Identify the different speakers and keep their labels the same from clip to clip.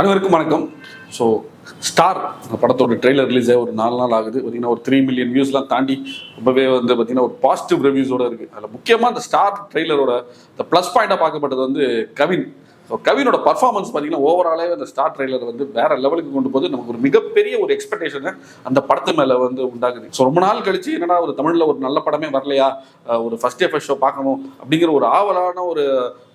Speaker 1: அனைவருக்கும் வணக்கம். So star படத்தோட ட்ரெய்லர் ரிலீஸ் ஆகி ஒரு நாலு நாள் ஆகுது. பார்த்தீங்கன்னா ஒரு த்ரீ மில்லியன் வியூஸ்லாம் தாண்டி ரொம்பவே வந்து பார்த்தீங்கன்னா ஒரு பாசிட்டிவ் ரிவ்யூஸோட இருக்கு. அதில் முக்கியமாக அந்த ஸ்டார் ட்ரெய்லரோட இந்த ப்ளஸ் பாயிண்டாக பார்க்கப்பட்டது வந்து கவின். ஸோ கவினோட பர்ஃபார்மன்ஸ் பார்த்தீங்கன்னா ஓவராலே அந்த ஸ்டார் ட்ரெய்லர் வந்து வேற லெவலுக்கு கொண்டு போது நமக்கு ஒரு மிகப்பெரிய ஒரு எக்ஸ்பெக்டேஷனை அந்த படத்து மேலே வந்து உண்டாகுது. ஸோ ரொம்ப நாள் கழிச்சு என்னடா ஒரு தமிழில் ஒரு நல்ல படமே வரலையா? ஒரு ஃபர்ஸ்ட் டே ஃபர்ஸ்ட் ஷோ பார்க்கணும் அப்படிங்கிற ஒரு ஆவலான ஒரு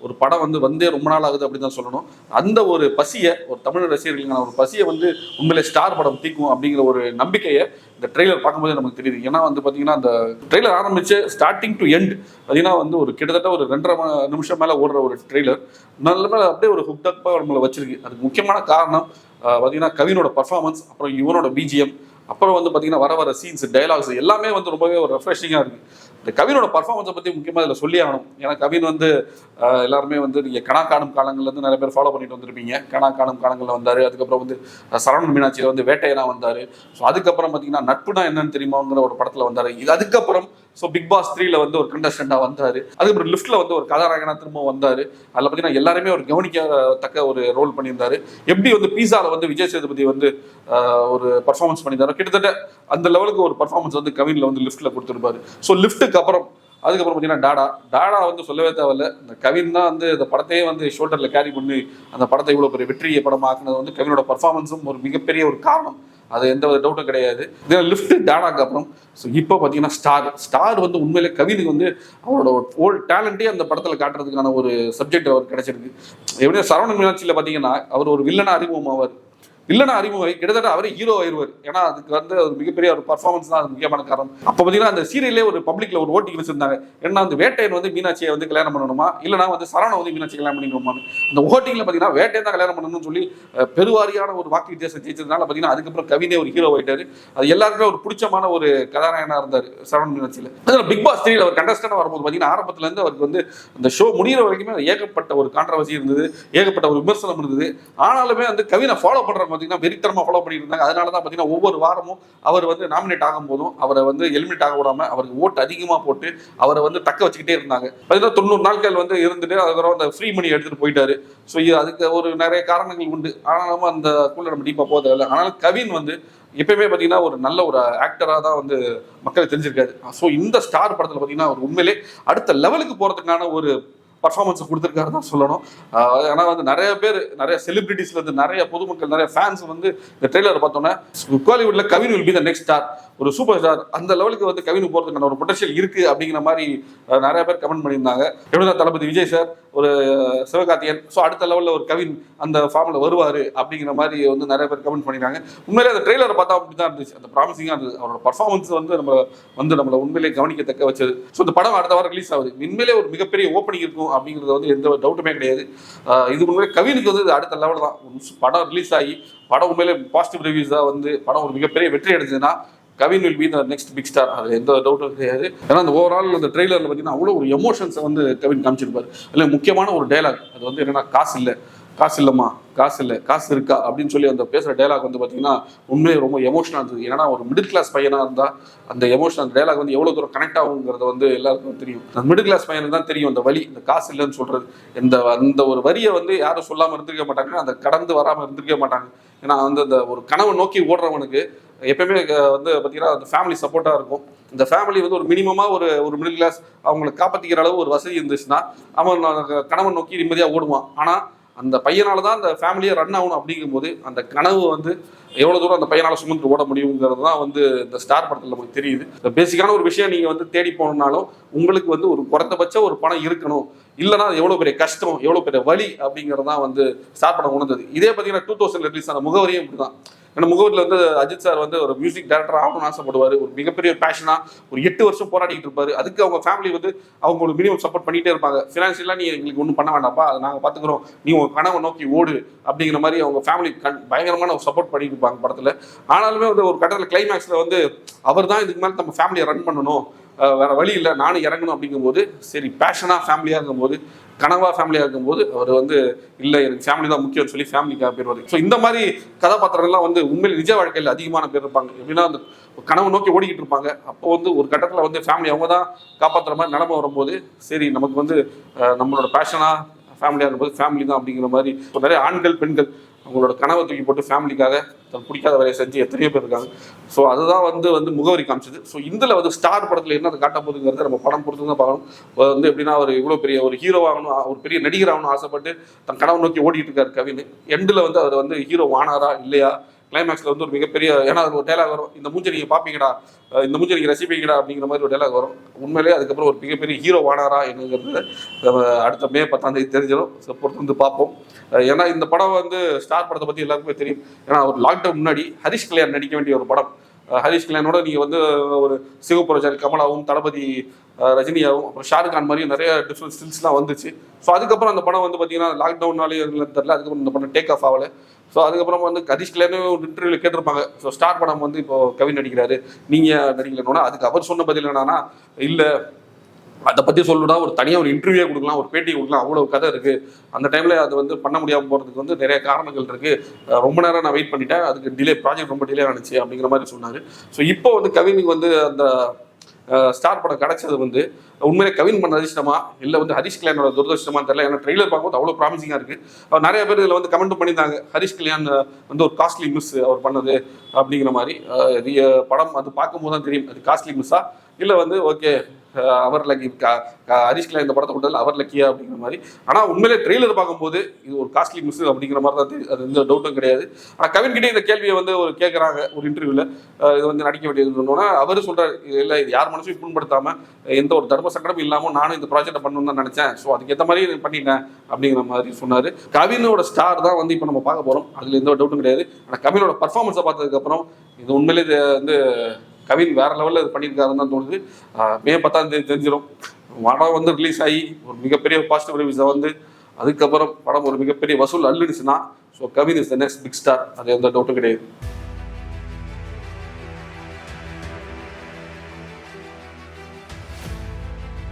Speaker 1: ஒரு படம் வந்து வந்தே ரொம்ப நாள் ஆகுது அப்படின்னு தான் சொல்லணும். அந்த ஒரு பசியை ஒரு தமிழ் ரசிகர்களுக்கான ஒரு பசியை வந்து உண்மையிலே ஸ்டார் படம் தீக்கும் அப்படிங்கிற ஒரு நம்பிக்கையை இந்த ட்ரெய்லர் பார்க்கும்போது நமக்கு தெரியுது. ஏன்னா வந்து பார்த்தீங்கன்னா அந்த ட்ரெய்லர் ஆரம்பிச்சு ஸ்டார்டிங் டு எண்ட் பார்த்தீங்கன்னா வந்து ஒரு கிட்டத்தட்ட ஒரு ரெண்டரை நிமிஷம் மேலே ஓடுற ஒரு ட்ரெய்லர். நல்ல மேலே அப்படியே ஒரு ஹுக்டப்பாக நம்மளை வச்சிருக்கு. அதுக்கு முக்கியமான காரணம் பார்த்தீங்கன்னா கவினோட பர்ஃபார்மன்ஸ் அப்புறம் இவனோட பிஜிஎம் அப்புறம் வந்து பார்த்தீங்கன்னா வர வர சீன்ஸ் டைலாக்ஸ் எல்லாமே வந்து ரொம்பவே ஒரு ரெஃப்ரெஷிங்காக இருக்குது இந்த கவினோட பர்ஃபார்மன்ஸை பற்றி முக்கியமாக இதில் சொல்லி ஆகணும். ஏன்னா கவின் வந்து எல்லாருமே வந்து நீங்கள் கணா காணும் காலங்கள்லேருந்து நிறைய பேர் ஃபாலோ பண்ணிட்டு வந்திருப்பீங்க. கணா காணும் காலங்களில் வந்தார் அதுக்கப்புறம் வந்து சரவணன் மீனாட்சியில் வந்து வேட்டையனா வந்தார். ஸோ அதுக்கப்புறம் பார்த்தீங்கன்னா நட்புனா என்னன்னு தெரியுமாங்கிற ஒரு படத்தில் வந்தார். இது அதுக்கப்புறம் ஸோ பிக் பாஸ் த்ரீல வந்து ஒரு கண்டஸ்டண்டாக வந்தார். அதுக்கப்புறம் லிஃப்ட்டில் வந்து ஒரு கதாநாயகனா திரும்ப வந்தார். அதில் பார்த்தீங்கன்னா எல்லாருமே ஒரு கவனிக்கத்தக்க ஒரு ரோல் பண்ணியிருந்தார். எப்படி வந்து பீஸாவில் வந்து விஜய் சேதுபதி வந்து ஒரு பர்ஃபார்மன்ஸ் பண்ணியிருந்தாரு கிட்டத்தட்ட அந்த லெவலுக்கு ஒரு பர்ஃபார்மன்ஸ் வந்து கவினில் வந்து லிஃப்ட்டில் கொடுத்துருப்பாரு. ஸோ லிஃப்ட்டுக்கு அப்புறம் அதுக்கப்புறம் பார்த்தீங்கன்னா டாடா. டாடா வந்து சொல்லவே தேவையில்ல. இந்த கவின் தான் வந்து இந்த படத்தையே வந்து ஷோல்டரில் கேரி பண்ணி அந்த படத்தை இவ்வளோ பெரிய வெற்றியை படம் ஆக்குனது வந்து கவினோட பர்ஃபார்மன்ஸும் ஒரு மிகப்பெரிய ஒரு காரணம். அது எந்த ஒரு டவுட்டும் கிடையாது. இதில் லிஃப்ட் டாடாக்கு அப்புறம் ஸோ இப்போ பார்த்தீங்கன்னா ஸ்டார் ஸ்டார் வந்து உண்மையிலே கவினுக்கு வந்து அவரோட ஓல்ட் டேலண்ட்டே அந்த படத்தில் காட்டுறதுக்கான ஒரு சப்ஜெக்ட் அவர் கிடைச்சிருக்கு. எப்படியும் சரவண மீனாட்சியில் பார்த்தீங்கன்னா அவர் ஒரு வில்லனாக அறிமுகம் ஆவார் இல்லைன்னா அறிமுகம் கிட்டத்தட்ட அவரே ஹீரோ ஆயிடுவார் ஏன்னா அதுக்கு வந்து ஒரு மிகப்பெரிய ஒரு பர்ஃபார்மன்ஸ் தான் அது முக்கியமான காரணம். அப்போ பார்த்தீங்கன்னா அந்த சீரியலே ஒரு பப்ளிக்ல ஒரு ஓட்டிங் வச்சிருந்தாங்க. ஏன்னா அந்த வேட்டையன் வந்து மீனாட்சியை வந்து கல்யாணம் பண்ணணுமா? இல்லைனா வந்து சரவணன் வந்து மீனாட்சி கல்யாணம் பண்ணிக்கணுமான்னு. அந்த ஓட்டிங்ல பார்த்தீங்கன்னா வேட்டையன் தான் கல்யாணம் பண்ணணும்னு சொல்லி பெருவாரியான ஒரு வாக்கு வித்தியாசம் ஜெயிச்சதுனால பார்த்தீங்கன்னா அதுக்கப்புறம் கவினே ஒரு ஹீரோ ஆயிட்டாரு. அது எல்லாருக்குமே ஒரு பிடிச்சமான ஒரு கதாநாயகனாக இருந்தார் சரவணன் மீனாட்சியில். அதில் பிக் பாஸ் த்ரீல அவர் கண்டஸ்டன்ட் வரும்போது பார்த்தீங்கன்னா ஆரம்பத்துலேருந்து அவருக்கு வந்து அந்த ஷோ முடிகிற வரைக்குமே ஏகப்பட்ட ஒரு கான்ட்ரவர்சி இருந்தது ஏகப்பட்ட ஒரு விமர்சனம் இருந்தது. ஆனாலுமே வந்து கவினை ஃபாலோ பண்றவங்க பார்த்தீங்கன்னா வெறித்தரமாக ஃபாலோ பண்ணிட்டு இருந்தாங்க அதனால தான் பார்த்தீங்கன்னா ஒவ்வொரு வாரமும் அவர் வந்து நாமினேட் ஆகும் போதும் அவரை வந்து எலிமினேட் ஆக விடாமல் அவருக்கு ஓட்டு அதிகமாக போட்டு அவரை வந்து தக்க வச்சுக்கிட்டே இருந்தாங்க. பார்த்தீங்கன்னா தொண்ணூறு நாட்கள் வந்து இருந்துட்டு அதுக்கப்புறம் அந்த ஃப்ரீ மணி எடுத்துகிட்டு போயிட்டாரு. ஸோ அதுக்கு ஒரு நிறைய காரணங்கள் உண்டு. ஆனாலும் அந்த குள்ள நம்ம டீப்பாக போக தேவையில்லை ஆனாலும் கவின் வந்து எப்பயுமே பார்த்தீங்கன்னா ஒரு நல்ல ஒரு ஆக்டராக தான் வந்து மக்களை தெரிஞ்சிருக்காரு. ஸோ இந்த ஸ்டார் படத்தில் பார்த்தீங்கன்னா அவர் உண்மையிலே அடுத்த லெவலுக்கு போகிறதுக்கான ஒரு பர்ஃபார்மன்ஸ் கொடுத்துருக்காரு தான் சொல்லணும். ஏன்னா வந்து நிறைய பேர் நிறைய செலிபிரிட்டிஸ்ல இருந்து நிறைய பொதுமக்கள் நிறைய ஃபேன்ஸ் வந்து இந்த ட்ரெய்லர் பார்த்தோன்னே கோலிவுட்ல Kavin will be the next star ஒரு சூப்பர் ஸ்டார் அந்த லெவலுக்கு வந்து கவின் போகிறதுக்கான ஒரு பொட்டன்ஷியல் இருக்கு அப்படிங்கிற மாதிரி நிறைய பேர் கமெண்ட் பண்ணியிருந்தாங்க. எப்படிதான் தளபதி விஜய் சார் ஒரு அஹ், சிவகார்த்தியன் ஸோ அடுத்த லெவலில் ஒரு கவின் அந்த ஃபார்மில் வருவார் அப்படிங்கிற மாதிரி வந்து நிறைய பேர் கமெண்ட் பண்ணியிருக்காங்க உண்மையிலே அந்த ட்ரெய்லரை பார்த்தா அப்படி தான் இருந்துச்சு. அந்த ப்ராமிசிங்காக இருந்தது. அவரோட பர்ஃபார்மன்ஸ் வந்து நம்ம வந்து நம்மளை உண்மையிலே கவனிக்கத்தக்க வச்சது. ஸோ இந்த படம் அடுத்த வாரம் ரிலீஸ் ஆகுது. உண்மையிலே ஒரு மிகப்பெரிய ஓப்பனிங் இருக்கும் அப்படிங்கிறது வந்து எந்த ஒரு டவுட்டுமே கிடையாது. இது உண்மையிலே கவினுக்கு வந்து அடுத்த லெவல் தான். படம் ரிலீஸ் ஆகி படம் உண்மையிலே பாசிட்டிவ் ரிவ்யூஸாக வந்து படம் ஒரு மிகப்பெரிய வெற்றி அடைஞ்சதுன்னா Kavin will be the next big star அது எந்த டவுட்டும் கிடையாது. ஏன்னா அந்த ஓவரால் அந்த ட்ரெய்லரில் பார்த்தீங்கன்னா அவ்வளோ ஒரு எமோஷன்ஸை வந்து கவின் காமிச்சிருப்பாரு. அதில் முக்கியமான ஒரு டைலாக் அது வந்து என்னன்னா காசு இல்லை. காசு இல்லைம்மா. காசு இல்லை. காசு இருக்கா? அப்படின்னு சொல்லி அந்த பேசுகிற டைலாக் வந்து பார்த்தீங்கன்னா உண்மையே ரொம்ப எமோஷனாக இருந்தது. ஏன்னா ஒரு மிடில் கிளாஸ் பையனாக இருந்தால் அந்த எமோஷன் அந்த டைலாக் வந்து எவ்வளோ தூரம் கனெக்ட் ஆகுங்கிறது வந்து எல்லாருக்கும் தெரியும். அந்த மிடில் கிளாஸ் பையனுக்கு தான் தெரியும் அந்த வழி இந்த காசு இல்லைன்னு சொல்கிறது இந்த அந்த ஒரு வரியை வந்து யாரும் சொல்லாமல் இருந்திருக்க மாட்டாங்க. அந்த கடந்து வராமல் இருந்திருக்க மாட்டாங்க. ஏன்னா வந்து அந்த ஒரு கனவை நோக்கி ஓடுறவனுக்கு எப்பயுமே வந்து பார்த்தீங்கன்னா அந்த ஃபேமிலி சப்போர்ட்டாக இருக்கும். இந்த ஃபேமிலி வந்து ஒரு மினிமமாக ஒரு ஒரு மிடில் கிளாஸ் அவங்களை காப்பாற்றிக்கிற அளவு ஒரு வசதி இருந்துச்சுன்னா அவன் கணவன் நோக்கி நிம்மதியாக ஓடுவான். ஆனால் அந்த பையனால தான் அந்த ஃபேமிலியை ரன் ஆகணும் அப்படிங்கும்போது அந்த கனவு வந்து எவ்வளோ தூரம் அந்த பையனால் சுமந்து ஓட முடியுங்கிறது தான் வந்து இந்த ஸ்டார் படத்தில் நமக்கு தெரியுது. பேசிக்கான ஒரு விஷயம் நீங்கள் வந்து தேடி போகணுன்னாலும் உங்களுக்கு வந்து ஒரு குறைந்தபட்ச ஒரு பணம் இருக்கணும். இல்லைனா அது எவ்வளோ பெரிய கஷ்டம் எவ்வளோ பெரிய வலி அப்படிங்கிறது தான் வந்து ஸ்டார் படம் உணர்ந்தது. இதே பார்த்தீங்கன்னா டூ தௌசண்ட் ரிலீஸ் ஆன முகவரியும் இப்படி தான் ஏன்னா முகவரில் வந்து அஜித் சார் வந்து ஒரு மியூசிக் டைரக்டர் ஆகணும்னு ஆசைப்படுவார். ஒரு மிகப்பெரிய பேஷனாக ஒரு எட்டு வருஷம் போராடிட்டு இருப்பாரு. அதுக்கு அவங்க ஃபேமிலி வந்து அவங்க ஒரு மினிமம் சப்போர்ட் பண்ணிகிட்டே இருப்பாங்க. ஃபினான்ஷியலாக நீ எங்களுக்கு ஒன்றும் பண்ண வேண்டாம்ப்பா. அதை நாங்கள் பார்த்துக்குறோம் நீ உங்கள் கனவை நோக்கி ஓடு அப்படிங்கிற மாதிரி அவங்க ஃபேமிலி கண் பயங்கரமான சப்போர்ட் பண்ணிட்டு இருப்பாங்க படத்தில். ஆனாலுமே வந்து ஒரு கட்டத்தில் கிளைமேக்ஸில் வந்து அவர் தான் இதுக்கு மேலே நம்ம ஃபேமிலியை ரன் பண்ணணும். வேற வழி இல்லை. நானும் இறங்கணும் அப்படிங்கும்போது சரி பேஷனாக ஃபேமிலியாக இருக்கும்போது கனவா ஃபேமிலியாக இருக்கும்போது அவர் வந்து இல்லை எனக்கு ஃபேமிலி தான் முக்கியம்னு சொல்லி ஃபேமிலிக்காக போயிடுவார் ஸோ இந்த மாதிரி கதாபாத்திரங்கள்லாம் வந்து உண்மையில் நிஜ வாழ்க்கையில் அதிகமான பேர் இருப்பாங்க. எப்படின்னா அந்த கனவு நோக்கி ஓடிக்கிட்டு இருப்பாங்க. அப்போ வந்து ஒரு கட்டத்தில் வந்து ஃபேமிலி அவங்க தான் காப்பாற்றுற மாதிரி நிலமை வரும்போது சரி நமக்கு வந்து நம்மளோட பேஷனாக ஃபேமிலியாக இருக்கும்போது ஃபேமிலி தான் அப்படிங்கிற மாதிரி நிறைய ஆண்கள் பெண்கள் அவங்களோட கனவை தூக்கி போட்டு ஃபேமிலிக்காக தன் பிடிக்காத வேலையை செஞ்சு எத்தனையோ பேர் இருக்காங்க. ஸோ அதுதான் வந்து வந்து முகவரி காமிச்சது. ஸோ இதில் வந்து ஸ்டார் படத்தில் என்ன அதை காட்ட போகுதுங்கிறத நம்ம படம் பொறுத்து தான் பார்க்கணும் வந்து எப்படின்னா அவர் இவ்வளோ பெரிய ஒரு ஹீரோ ஆகணும் ஒரு பெரிய நடிகர் ஆகணும் ஆசைப்பட்டு தன் கனவை நோக்கி ஓடிட்டு இருக்காரு கவின். எண்டில் வந்து அவர் வந்து ஹீரோ ஆனாரா இல்லையா? கிளைமேக்ஸில் வந்து ஒரு மிகப்பெரிய ஏன்னா அது ஒரு டைலாக் வரும். இந்த மூஞ்சி நீங்கள் பார்ப்பீங்கடா இந்த மூஞ்சி நீங்கள் ரசிப்பீங்கடா அப்படிங்கிற மாதிரி ஒரு டைலாக் வரும். உண்மையிலேயே அதுக்கப்புறம் ஒரு மிகப்பெரிய ஹீரோ வானாரா என்னங்கிறது நம்ம அடுத்த மே பத்தாம் தேதி தெரிஞ்சிடும். பொறுத்து வந்து பார்ப்போம். ஏன்னா இந்த படம் வந்து ஸ்டார் படத்தை பற்றி எல்லாருக்குமே தெரியும். ஏன்னா ஒரு லாக்டவுன் முன்னாடி ஹரிஷ் கல்யாண் நடிக்க வேண்டிய ஒரு படம். ஹரிஷ் கல்யாணோட நீங்கள் வந்து ஒரு சிவபுரஜாரி கமலாவும் தளபதி ரஜினியாவும் அப்புறம் ஷாருக்கான் மாதிரியும் நிறைய டிஃப்ரெண்ட் ஸ்டில்ஸ்லாம் வந்துச்சு. ஸோ அதுக்கப்புறம் அந்த படம் வந்து பார்த்தீங்கன்னா லாக்டவுன்னாலே தெரில அதுக்கப்புறம் இந்த படம் டேக் ஆஃப் ஆகலை. ஸோ அதுக்கப்புறம் வந்து ஹரிஷ் ஒரு இன்டர்வியூவில் கேட்டிருப்பாங்க. ஸோ ஸ்டார் படம் வந்து இப்போ கவின் நடிக்கிறாரு. நீங்கள் நடிக்கலன்னா அதுக்கு அவர் சொன்ன பதில் என்னன்னா இல்லை அதை பற்றி சொல்லணும்னா ஒரு தனியாக ஒரு இன்டர்வியூ கொடுக்கலாம் ஒரு பேட்டி கொடுக்கலாம் அவ்வளோ கதை இருக்குது அந்த டைமில் அது வந்து பண்ண முடியாமல் போகிறதுக்கு வந்து நிறைய காரணங்கள் இருக்குது ரொம்ப நேரம் நான் வெயிட் பண்ணிட்டேன். அதுக்கு டிலே ப்ராஜெக்ட் ரொம்ப டிலே ஆனிச்சு அப்படிங்கிற மாதிரி சொன்னார். ஸோ இப்போ வந்து கவினுக்கு வந்து அந்த ஸ்டார் படம் கிடைச்சது வந்து உண்மையிலே கவின் பண்ண அதிர்ஷ்டமா? இல்லை வந்து ஹரிஷ் கல்யாணோட துரதிருஷ்டமான்னு தெரியல. ஏன்னா ட்ரெய்லர் பார்க்கும்போது அவ்வளோ ப்ராமிசிங்காக இருக்குது நிறைய பேர் இதில் வந்து கமெண்ட் பண்ணியிருந்தாங்க. ஹரிஷ் கல்யாண் வந்து ஒரு காஸ்ட்லி மிஸ் அவர் பண்ணது அப்படிங்கிற மாதிரி. ரிய- படம் அது பார்க்கும்போது தான் தெரியும். அது காஸ்ட்லி மிஸ்ஸா இல்லை வந்து ஓகே அவர் லக்கி ஹரிஷ் இந்த படத்தை கொண்டதில் அவர் லக்கியா அப்படிங்கிற மாதிரி. ஆனால் உண்மையிலே ட்ரெய்லர் பார்க்கும்போது இது ஒரு காஸ்ட்லி மிஸ் அப்படிங்கிற மாதிரி தான் அது எந்த டவுட்டும் கிடையாது. ஆனால் கவின் கிட்டே இந்த கேள்வியை வந்து ஒரு கேட்குறாங்க ஒரு இன்டர்வியூவில் இது வந்து நடிக்க வேண்டியதுன்னா அவர் சொல்கிறார் இல்லை இது யார் மனசும் புண்படுத்தாமல் எந்த ஒரு தர்ம சங்கடமும் இல்லாமல் நானும் இந்த ப்ராஜெக்டை பண்ணணும்னு தான் நினச்சேன். ஸோ அதுக்கேற்ற மாதிரி பண்ணிட்டேன் அப்படிங்கிற மாதிரி சொன்னார். கவினோட ஸ்டார் தான் வந்து இப்போ நம்ம பார்க்க போகிறோம் அதில் எந்த ஒரு டவுட்டும் கிடையாது. ஆனால் கவினோட பர்ஃபார்மன்ஸை பார்த்ததுக்கப்புறம் இது உண்மையிலே இது வந்து கவின் வேற லெவலில் இது பண்ணியிருக்காருன்னு தான் தோணுது. மே பத்தாம் தேதி தெரிஞ்சிடும். படம் வந்து ரிலீஸ் ஆகி ஒரு மிகப்பெரிய பாசிட்டிவ் ரிவ்யூஸை வந்து அதுக்கப்புறம் படம் ஒரு மிகப்பெரிய வசூல் அள்ளிடுச்சுன்னா so Kavin is the next big star அது எந்த டவுட்டும் கிடையாது.